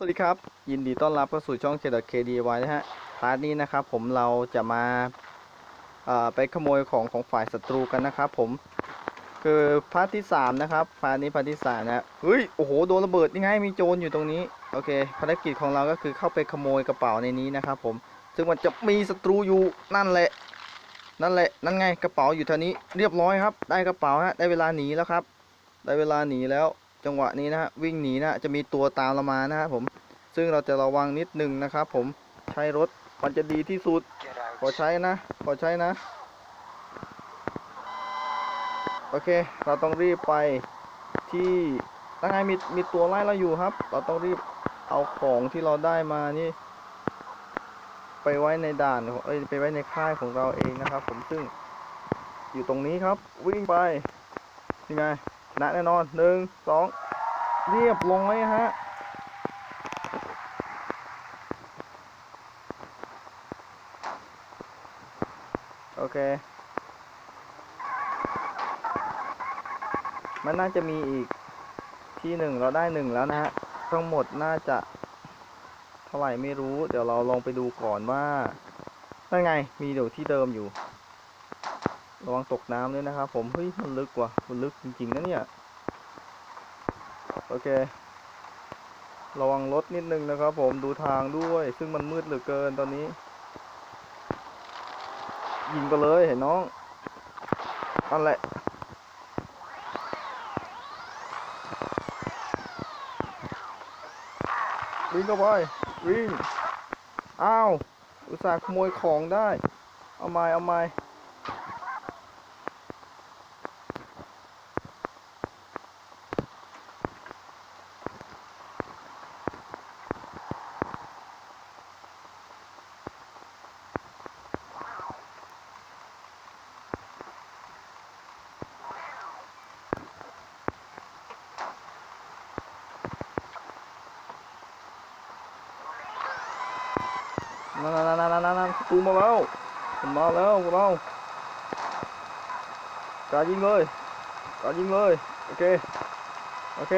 สวัสดีครับ ยินดีต้อนรับเข้าสู่ช่อง K.KDY นะฮะพาร์ทนี้นะครับผมเราจะมาไปขโมยของของฝ่ายศัตรูกันนะครับผมคือพาร์ทที่ 3 นะครับพาร์ทนี้พาร์ทที่3นะเฮ้ยโอ้โหโดนระเบิดยังไงมีโจรอยู่ตรงนี้โอเคภารกิจของเราก็คือเข้าไปขโมยกระเป๋าในนี้นะครับผมซึ่งมันจะมีศัตรูอยู่นั่นแหละ นั่นแหละนั่นไงกระเป๋าอยู่ท่านี้เรียบร้อยครับ ได้กระเป๋าฮะได้เวลาหนีแล้วครับ ได้เวลาหนีแล้ว จังหวะนี้นะฮะวิ่งหนีนะจะมีตัวตามเรามานะครับผมซึ่งเราจะระวังนิดนึงนะครับผมใช้รถมันจะดีที่สุดขอใช้นะขอใช้นะ โอเค เราต้องรีบไปที่ตั้งไงมีมีตัวไล่เราอยู่ครับ เราต้องรีบเอาของที่เราได้มานี่ ไปไว้ในด่านของเอ้ยไปไว้ในค่ายของเราเองนะครับ ผมซึ่งอยู่ตรงนี้ครับ วิ่งไปนี่ไง นะแน่นอนหนึ่งสองเรียบร้อยฮะโอเค มันน่าจะมีอีกที่หนึ่งเราได้หนึ่งแล้วนะฮะ ทั้งหมดน่าจะ เท่าไหร่ไม่รู้ เดี๋ยวเราลองไปดูก่อนว่านั่นไง มีอยู่ที่เดิมอยู่ ระวังตกน้ำด้วยนะครับผม เฮ้ย มันลึกว่ะ มันลึกจริงๆนะเนี่ย โอเค ระวังรถนิดนึงนะครับผมดูทางด้วย ซึ่งมันมืดเหลือเกินตอนนี้ ยิงก็เลยเห็นน้องนั่นแหละวิ่งเข้าไปวิ่ง อ้าว อุตส่าห์ขโมยของได้ เอาไม้เอาไม้ นั่นนั่นนั่นนั่นนั่นตูมาแล้วมันมาแล้วพวกเราการยิงเลยการยิงเลยโอเคโอเค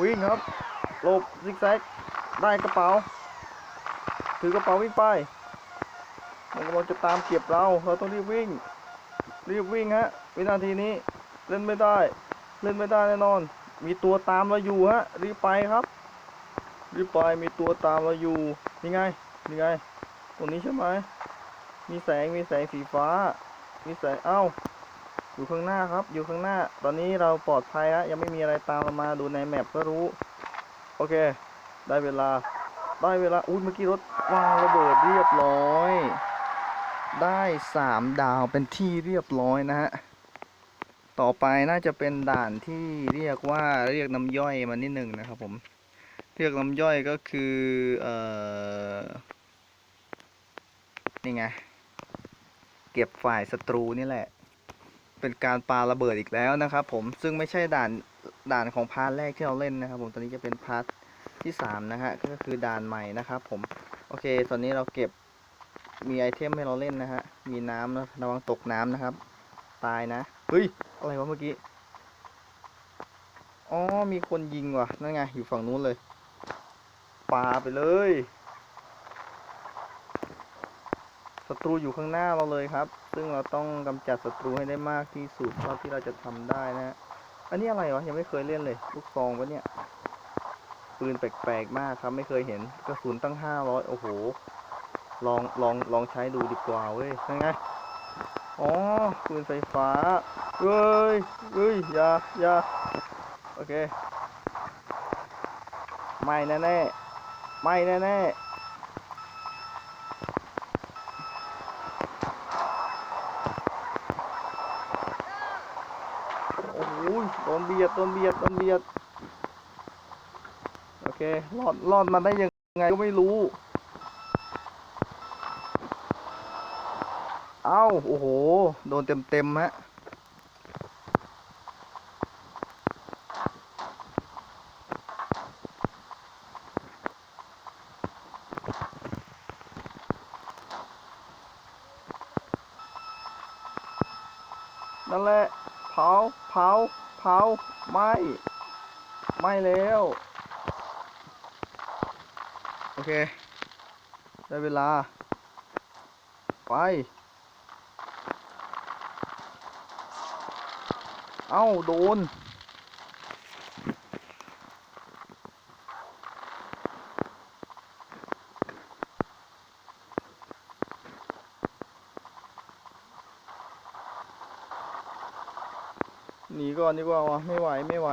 วิ่งครับหลบซิกแซกได้กระเป๋า ถือกระเป๋าวิ่งไปมันกำลังจะตามเก็บเราเราต้องรีบวิ่ง รีบวิ่งฮะวินาทีนี้เล่นไม่ได้ เล่นไม่ได้แน่นอน มีตัวตามเราอยู่ฮะรีบไปครับ รีบไปมีตัวตามเราอยู่ นี่ไง นี่ไง ตรงนี้ใช่ไหม มีแสง มีแสงสีฟ้า มีแสง เอ้า อยู่ข้างหน้าครับ อยู่ข้างหน้า ตอนนี้เราปลอดภัยฮะยังไม่มีอะไรตามเรามา ดูในแมปก็รู้ โอเค ได้เวลา ได้เวลา อุ้ยเมื่อกี้รถวางระเบิดเรียบร้อย ได้สามดาวเป็นที่เรียบร้อยนะฮะ ต่อไปน่าจะเป็นด่านที่เรียกว่าเรียกน้ำย่อยมานิดหนึ่งนะครับผม เรียกน้ำย่อยก็คือเอ่อนี่ไง เก็บฝ่ายศัตรูนี่แหละ เป็นการปาระเบิดอีกแล้วนะครับผมซึ่งไม่ใช่ด่านด่านของพาร์ทแรกที่เราเล่นนะครับผมตอนนี้จะเป็นพาร์ทที่สามนะฮะก็คือด่านใหม่นะครับผมโอเค ตอนนี้เราเก็บมีไอเทมให้เราเล่นนะฮะ มีน้ำนะระวังตกน้ำนะครับ ตายนะ เฮ้ย อะไรวะเมื่อกี้ อ๋อ มีคนยิงว่ะ นั่นไง อยู่ฝั่งนู้นเลย ปาไปเลยศัตรูอยู่ข้างหน้าเราเลยครับ ซึ่งเราต้องกำจัดศัตรูให้ได้มากที่สุดเท่าที่เราจะทำได้นะฮะอันนี้อะไรวะยังไม่เคยเล่นเลยลูกซองปะเนี่ยปืนแปลกๆมากครับไม่เคยเห็นกระสุนตั้งห้าร้อยโอ้โห ลองลองลองใช้ดูดีกว่าเว้ยยังไงอ๋อปืนไฟฟ้าเฮ้ยเฮ้ยอย่าอย่าโอเคไม่แน่แน่ๆ ไม่แน่แน่ๆ โอ้โหโดนเบียดโดนเบียดโดนเบียด โอเค รอด รอดมาได้ยังไงก็ไม่รู้ เอ้า โอ้โห โดนเต็มเต็มๆฮะ นั่นแหละ เผา เผา เผา ไม่ ไม่แล้ว โอเค ได้เวลา ไป เอ้า โดน หนีก่อนดีกว่าวะไม่ไหวไม่ไหว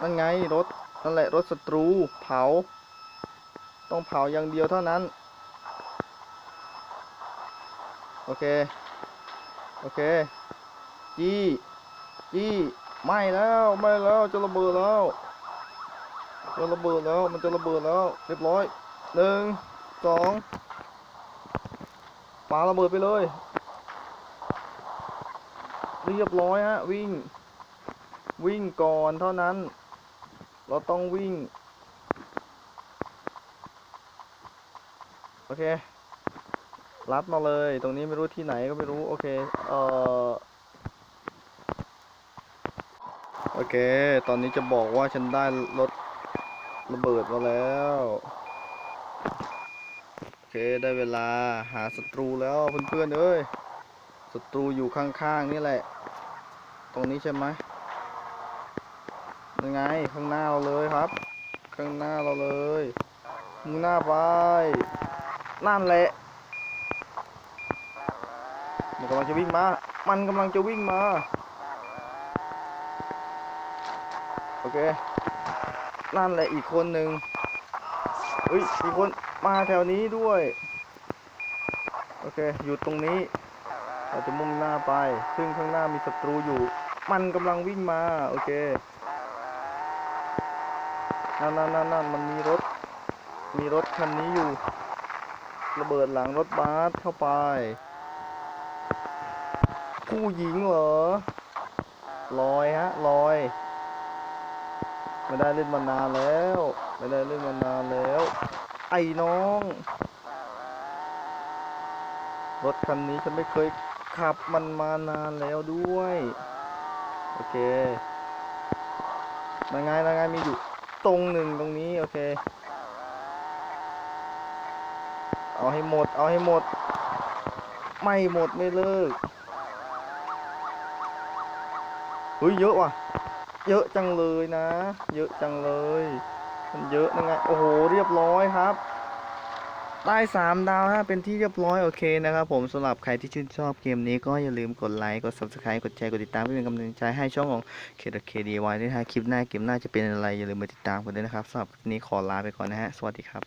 นั่นไงรถนั่นแหละรถศัตรูเผา ต้องเผาอย่างเดียวเท่านั้น โอเค โอเคจี้จี้ไม่แล้วไม่แล้วจะระเบิดแล้วจะระเบิดแล้วมันจะระเบิดแล้วเรียบร้อยหนึ่งสองปาระเบิดไปเลย เรียบร้อยฮะ วิ่ง วิ่งก่อนเท่านั้น เราต้องวิ่ง โอเค รัดมาเลย ตรงนี้ไม่รู้ที่ไหนก็ไม่รู้ โอเค เอ่อ โอเค ตอนนี้จะบอกว่าฉันได้รถระเบิดมาแล้ว โอเค ได้เวลาหาศัตรูแล้วเพื่อนๆเอ้ย ศัตรูอยู่ข้างๆนี่แหละ ตรงนี้ใช่ไหมยังไงข้างหน้าเราเลยครับ ข้างหน้าเราเลยมุ่งหน้าไป นั่นแหละมันกำลังจะวิ่งมา มันกำลังจะวิ่งมา โอเค นั่นแหละอีกคนหนึ่งเฮ้ย มีคนมาแถวนี้ด้วย โอเค อยู่ตรงนี้ เราจะมุ่งหน้าไป ซึ่งข้างหน้ามีศัตรูอยู่ มันกำลังวิ่งมา โอเคนั่นนั่นนั่นนั่นมันมีรถ มีรถคันนี้อยู่ ระเบิดหลังรถบัสเข้าไป ผู้หญิงเหรอ ลอยฮะ ลอย ไม่ได้เล่นมานานแล้ว ไม่ได้เล่นมานานแล้ว ไอ้น้องรถคันนี้ฉันไม่เคย ขับมันมานานแล้วด้วย โอเคยังไงยังไงมีอยู่ตรงหนึ่งตรงนี้ โอเค เอาให้หมด เอาให้หมด ไม่หมดไม่เลิกเฮ้ยเยอะว่ะ เยอะจังเลยนะ เยอะจังเลย มันเยอะยังไง โอ้โห เรียบร้อย ได้สามดาวฮะเป็นที่เรียบร้อยโอเคนะครับผมสำหรับใครที่ชื่นชอบเกมนี้ก็อย่าลืมกดไลค์กด subscribe กดแชร์กดติดตามเพื่อเป็นกำลังใจให้ช่องของ k k d y ด้วยนะฮะคลิปหน้าเกมหน้าจะเป็นอะไรอย่าลืมมาติดตามกันด้วยนะครับสำหรับคลิปนี้ขอลาไปก่อนนะฮะสวัสดีครับ